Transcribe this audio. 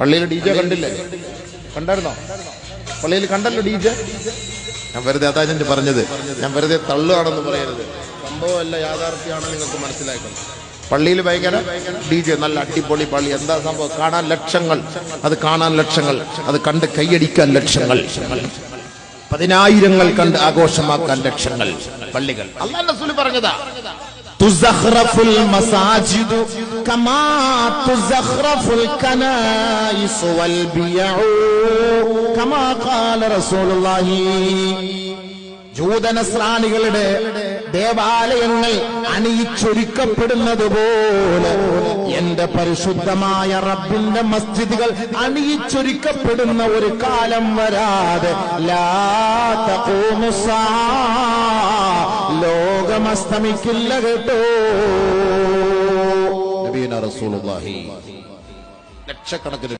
പള്ളിയിൽ D J കണ്ടില്ലേ? കണ്ടായിരുന്നോ? പള്ളിയിൽ കണ്ടല്ലോ ഡി ജെ? ഞാൻ വെറുതെ അതാ ഞാൻ പറഞ്ഞത്. ഞാൻ വെറുതെ തള്ളുകയാണെന്ന് പറയരുത്. സംഭവമല്ല യാഥാർത്ഥ്യമാണ് നിങ്ങൾക്ക് മനസ്സിലാക്കുന്നത് പള്ളിയിൽ ഭയങ്കര ഡി ജെ നല്ല അടിപൊളി പള്ളി. എന്താ സംഭവം? കാണാൻ ലക്ഷങ്ങൾ. അത് കാണാൻ ലക്ഷങ്ങൾ. അത് കണ്ട് കൈയടിക്കാൻ ലക്ഷങ്ങൾ. പതിനായിരങ്ങൾ കണ്ട് ആഘോഷമാക്കാൻ ലക്ഷങ്ങൾ. പള്ളികൾ. അല്ല പറഞ്ഞതാ. ജൂതനസ്രാണികളുടെ ദേവാലയങ്ങൾ അണിയിച്ചൊരുക്കപ്പെടുന്നത് പോലെ എന്റെ പരിശുദ്ധമായ റബ്ബിന്റെ മസ്ജിദുകൾ അണിയിച്ചൊരുക്കപ്പെടുന്ന ഒരു കാലം വരാതെ ലാ തഖൂമു അസ്തമിക്കില്ല കേട്ടോ. നബീന റസൂലുള്ളാഹി ലക്ഷക്കണക്കിന്